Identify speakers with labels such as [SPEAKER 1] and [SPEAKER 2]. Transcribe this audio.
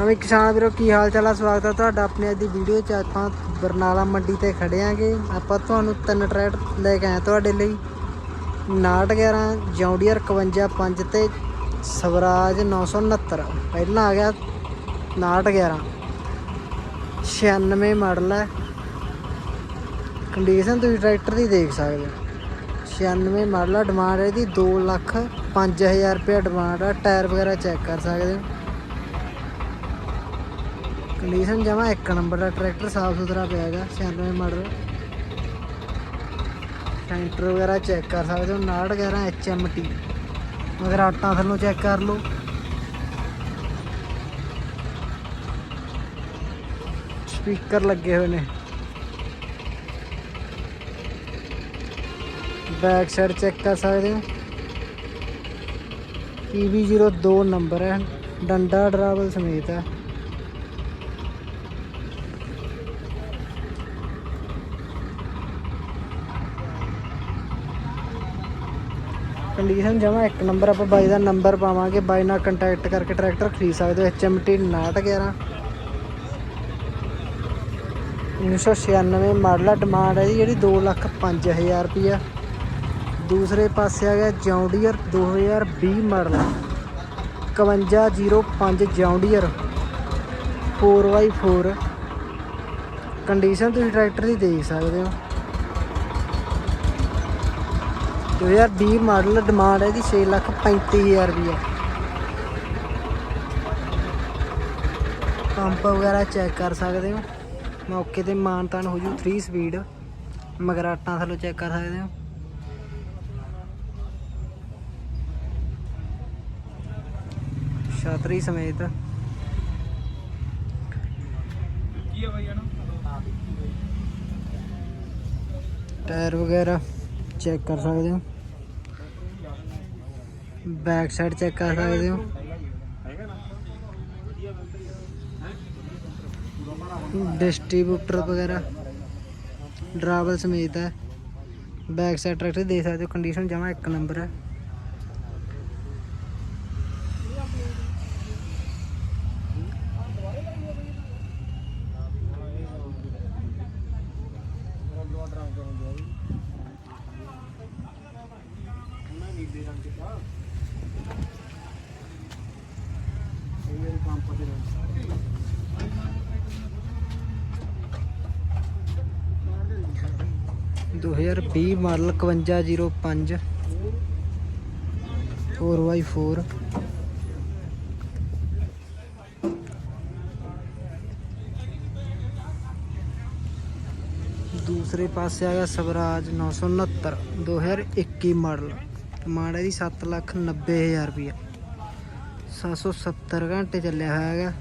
[SPEAKER 1] ਆਵੇਂ ਕਿਸਾਨ ਵੀਰੋ, ਕੀ ਹਾਲ ਚਾਲ ਆ? ਸਵਾਗਤ ਹੈ ਤੁਹਾਡਾ ਆਪਣੇ ਅੱਜ ਦੀ ਵੀਡੀਓ ਚ। ਆਪਾਂ ਬਰਨਾਲਾ ਮੰਡੀ ਤੇ ਖੜੇ ਆਂਗੇ। ਆਪਾਂ ਤੁਹਾਨੂੰ ਤਿੰਨ ਟਰੈਕਟਰ ਲੈ ਕੇ ਆਏ ਤੁਹਾਡੇ ਲਈ। 911 ਜੌਂਡੀਅਰ 51 ਤੇ ਸਵਰਾਜ 969 ਪਹਿਲਾਂ ਆ ਗਿਆ 911 96 ਮਾਡਲ ਹੈ ਕੰਡੀਸ਼ਨ ਤੁਸੀਂ ਟਰੈਕਟਰ ਦੀ ਦੇਖ ਸਕਦੇ ਹੋ। 96 ਮਾਡਲ ਆ ਡਿਮਾਂਡ ਇਹਦੀ 2 ਲੱਖ 5000 ਰੁਪਏ ਡਿਮਾਂਡ ਆ। ਟਾਇਰ ਵਗੈਰਾ ਚੈੱਕ ਕਰ ਸਕਦੇ ਹੋ। ਕੰਡੀਸ਼ਨ ਜਮਾ ਇੱਕ ਨੰਬਰ ਦਾ ਟਰੈਕਟਰ ਸਾਫ਼ ਸੁਥਰਾ ਪਿਆ ਹੈਗਾ 96 ਮਾਡਲ ਸੈਂਟਰ ਵਗੈਰਾ ਚੈੱਕ ਕਰ ਸਕਦੇ ਹੋ 911 HMT ਮਗਰ ਆਟਾ ਥੱਲੋਂ ਚੈੱਕ ਕਰ ਲਓ। ਸਪੀਕਰ ਲੱਗੇ ਹੋਏ ਨੇ। ਬੈਕ ਸਾਈਡ ਚੈੱਕ ਕਰ ਸਕਦੇ ਹੋ। PB02 ਨੰਬਰ ਹੈ। ਡੰਡਾ ਡਰਾਵਲ ਸਮੇਤ ਹੈ। ਕੰਡੀਸ਼ਨ ਜਮਾ ਇੱਕ ਨੰਬਰ ਆਪਾਂ ਬਾਈ ਦਾ ਨੰਬਰ ਪਾਵਾਂਗੇ, ਬਾਈ ਨਾਲ ਕੰਟੈਕਟ ਕਰਕੇ ਟਰੈਕਟਰ ਖਰੀਦ ਸਕਦੇ ਹੋ HMT 911 1996 ਮਾਡਲ ਆ ਡਿਮਾਂਡ ਹੈ ਜੀ, ਜਿਹੜੀ 2 ਲੱਖ 5000 ਰੁਪਿਆ ਦੂਸਰੇ ਪਾਸੇ ਆ ਗਿਆ John Deere 2020 model 5105 John Deere 4x4 condition ਤੁਸੀਂ ਟਰੈਕਟਰ ਦੀ ਦੇਖ ਸਕਦੇ ਹੋ। 2020 ਮਾਡਲ ਡਿਮਾਂਡ ਹੈ ਦੀ 6 ਲੱਖ 35000 ਰੁਪਏ ਪੰਪ ਵਗੈਰਾ ਚੈੱਕ ਕਰ ਸਕਦੇ ਹੋ। ਮੌਕੇ ਤੇ ਮਾਨਤਾਨ ਹੋ ਜੂ 3 ਸਪੀਡ ਮਗਰਾਟਾਂ ਥੱਲੋਂ ਚੈੱਕ ਕਰ ਸਕਦੇ ਹੋ। ਛਤਰੀ ਸਮੇਤ। ਟਾਇਰ ਵਗੈਰਾ ਚੈੱਕ ਕਰ ਸਕਦੇ ਹੋ। बैक साइड चेक कर सकते हो। डिस्ट्रीब्यूटर वगैरह ड्रावल समेत है। बैक साइड ट्रैक्टर देख सकते हो कंडीशन जमा एक नंबर है। दो हज़ार भी मॉडल कवंजा ज़ीरो पाँच। Four by four. दूसरे पास आ गया स्वराज नौ सौ उनहत्तर। दो हज़ार इक्की मॉडल। ਡਿਮਾਂਡ ਹੈ ਦੀ 7 ਲੱਖ 90 ਹਜ਼ਾਰ ਰੁਪਇਆ 770 ਘੰਟੇ ਚੱਲਿਆ ਹੋਇਆ ਹੈਗਾ।